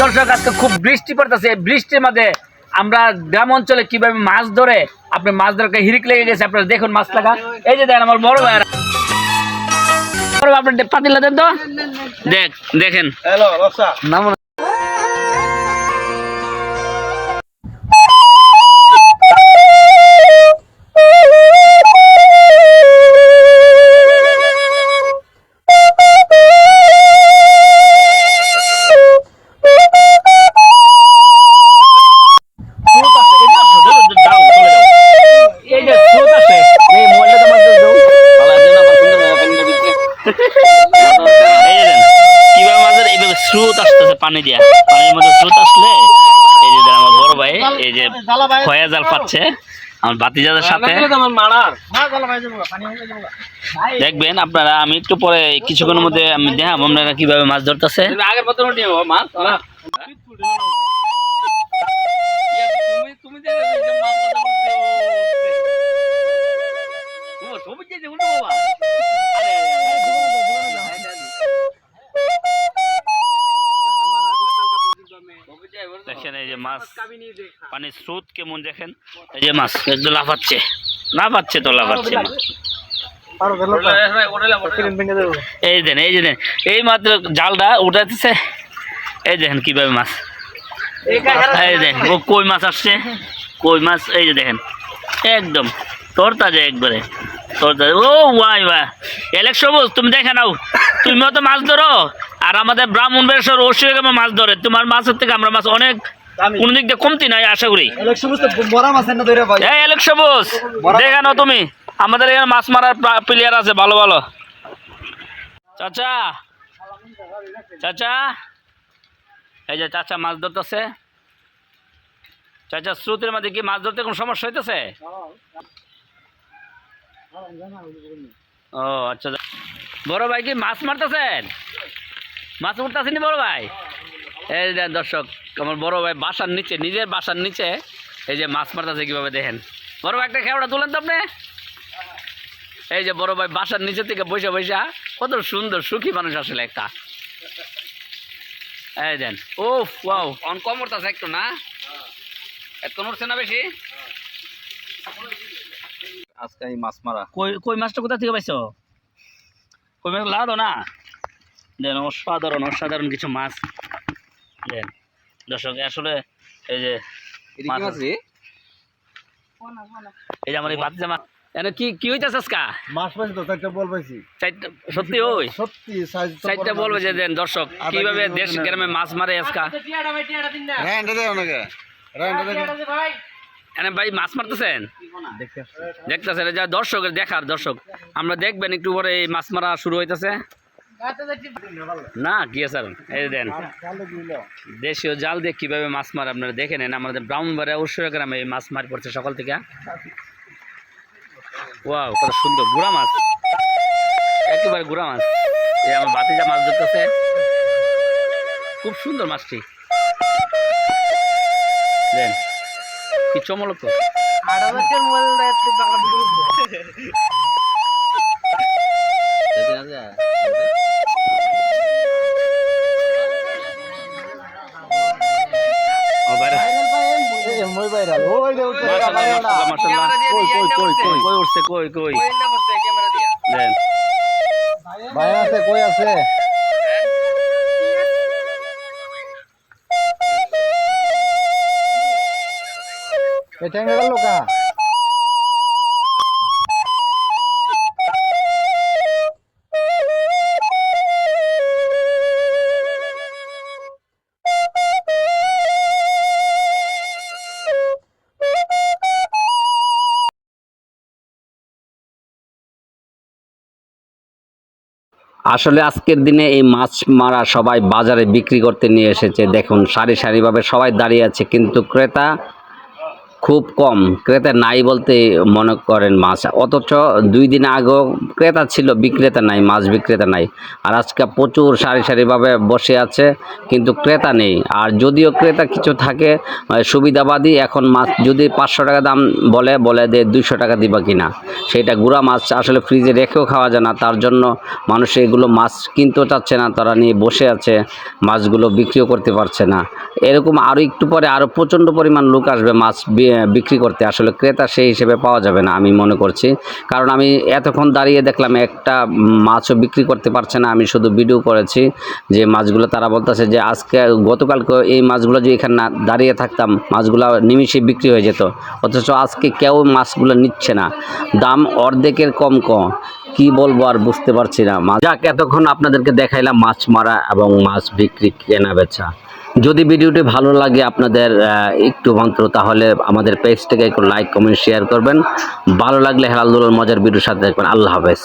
দর্শক আজকে খুব বৃষ্টি পড়তেছে। এই বৃষ্টির মধ্যে আমরা গ্রাম অঞ্চলে কীভাবে মাছ ধরে আপনি মাছ ধরে হিরিক লেগে গেছে আপনারা দেখুন মাছ লাগা। এই যে দেখেন আমার বড় ভাইয়েরা। বড় ভাই, পাতিলা দেন তো। দেখ দেখেন। হ্যালো রসা নাম কীভাবে মাছের এইভাবে স্রোত আসতেছে পানি দিয়া? পানির মধ্যে স্রোত আসলে এই যে আমার বড় ভাই এই যে খয়া জাল পাচ্ছে আমার বাতিজাদের সাথে। দেখবেন আপনারা আমি একটু পরে কিছুক্ষণের মধ্যে আমি দেখাবো আপনারা কীভাবে মাছ ধরতেছে। আগের মতো মাছ যে মাছ পানির স্রোত কেমন দেখেন? এই যে মাছ একদম লাফাচ্ছে। লাফাচ্ছে তো লাফাচ্ছে মাছ। এই দেন এই যে দেন। এই মাত্র জালটা উঠাতেছে এই দেখেন কীভাবে মাছ। এই দেখেন ও কই মাছ আসছে? কই মাছ? এই যে দেখেন। একদম তরতাজা একবারে। তরতাজা। ও ওয়াই ওয়াই। এলেক সবুজ তুমি দেখে নাও। তুমিও তো মাছ ধরো। আর আমাদের ব্রাহ্মণ বেশর অবশ্যই মাছ ধরে। তোমার মাছের থেকে আমরা মাছ অনেক কোন দিক দিয়ে কমতি নাই আশা করি। এলেক সবুজ তুমি। আমাদের এখানে মাছ মারার প্লেয়ার আছে ভালো ভালো। চাচা চাচা। এই যে চাচা মাছ ধরতেছে। চাচা স্রোতের মধ্যে কি মাছ ধরতে কোনো সমস্যা হইতেছে? ও আচ্ছা। বড় ভাই কি মাছ মারতেছেন? মাছ মারতেছেন বড় ভাই? এই যে দর্শক আমার বড় ভাই বাসার নিচে নিজের বাসার নিচে এই যে মাছ মারতেছে কীভাবে দেখেন। বড় ভাই একটা খেওড়া তুলেন তো আপনি? এই যে বড় ভাই বাসার নিচে থেকে বসে বসে কত সুন্দর সুখী মানুষ আসলে একটা। এই দেন ও ওয়াও। অন কম উঠতেছে একটু না? এত উঠছে না বেশি? আজকে এই মাছ মারা। কই কই মাছটা কোথা থেকে পাইছো? কই মাছ লাগাতো না? দেন অসাধারণ অসাধারণ কিছু মাছ। দেন দর্শক আসলে এই যে এই যে আমার এই বাচ্চা মাছ এনে কি কি হইতেছে আজকা? মাছ পাইছি তো চারটা বল পাইছি। চারটা সত্যি ওই? সত্যি চারটা বলবে যে দেন দর্শক কীভাবে দেশ গ্রামে মাছ মারে আজকা? ওনাকে। এনে ভাই। মাছ মারতেছেন? দেখতেছেন যা দর্শকের দেখার দর্শক। আমরা দেখবেন একটু পরে মাছ মারা শুরু হইতেছে। না আছে আর? এই দেন। দেশীয় জাল দিয়ে কীভাবে মাছ মারে আপনারা দেখে নেন। আমাদের ব্রাহ্মণবাড়ি অবশ্যই গ্রামে এই মাছ মারি পড়ছে সকাল থেকে। ওয়াও, কত সুন্দর। গুড়া মাছ। একেবারে গুড়া মাছ। এই আমার ভাতিজা মাছ ধরতেছে। খুব সুন্দর মাছটি। দেন, কি চমলক ওই যে উঠে মাশাআল্লাহ, মাশাআল্লাহ। কই কই কই কই? কই উঠছে কই কই? দেন। ভাই আছে কই আছে? এই গেল আসলে আজকের দিনে এই মাছ মারা সবাই বাজারে বিক্রি করতে নিয়ে এসেছে। দেখুন, সারি সারিভাবে সবাই দাঁড়িয়ে আছে, কিন্তু ক্রেতা খুব কম। ক্রেতা নাই বলতে মনে করেন মাছ। অথচ দুই দিন আগেও ক্রেতা ছিল, বিক্রেতা নাই, মাছ বিক্রেতা নাই। আর আজকে প্রচুর সারি সারিভাবে বসে আছে, কিন্তু ক্রেতা নেই। আর যদিও ক্রেতা কিছু থাকে সুবিধাবাদী, এখন মাছ যদি পাঁচশো টাকা দাম বলে বলে দে দুইশো টাকা দিবা কিনা সেটা গুঁড়া মাছ আসলে ফ্রিজে রেখেও খাওয়া যায় না। তার জন্য মানুষ এগুলো মাছ কিনতেও চাচ্ছে না, তারা নিয়ে বসে আছে, মাছগুলো বিক্রিও করতে পারছে না। এরকম আরও একটু পরে আরও প্রচণ্ড পরিমাণ লোক আসবে মাছ বিক্রি করতে আসলে ক্রেতা সেই হিসেবে পাওয়া যাবে না, আমি মনে করছি। কারণ আমি এতক্ষণ দাঁড়িয়ে দেখলাম একটা মাছও বিক্রি করতে পারছে না, আমি শুধু ভিডিও করেছি যে মাছগুলো তারা বলতেছে যে আজকে, গতকালকে এই মাছগুলো যদি এখানে না, দাঁড়িয়ে থাকতাম, মাছগুলো নিমিষে বিক্রি হয়ে যেত। অথচ আজকে কেউ মাছগুলো নিচ্ছে না। দাম অর্ধেকের কম কম কি বলব আর বুঝতে পারছি না। যাক, এতক্ষণ আপনাদেরকে দেখাইলাম মাছ মারা এবং মাছ বিক্রি কেনা বেচা। যদি ভিডিওটি ভালো লাগে আপনাদের একটু মাত্র তাহলে আমাদের পেজটাকে একটু লাইক কমেন্ট শেয়ার করবেন। ভালো লাগলে হেলাল দুলাল মজার ভিডিওর সাথে দেখবেন। আল্লাহ হাফেজ।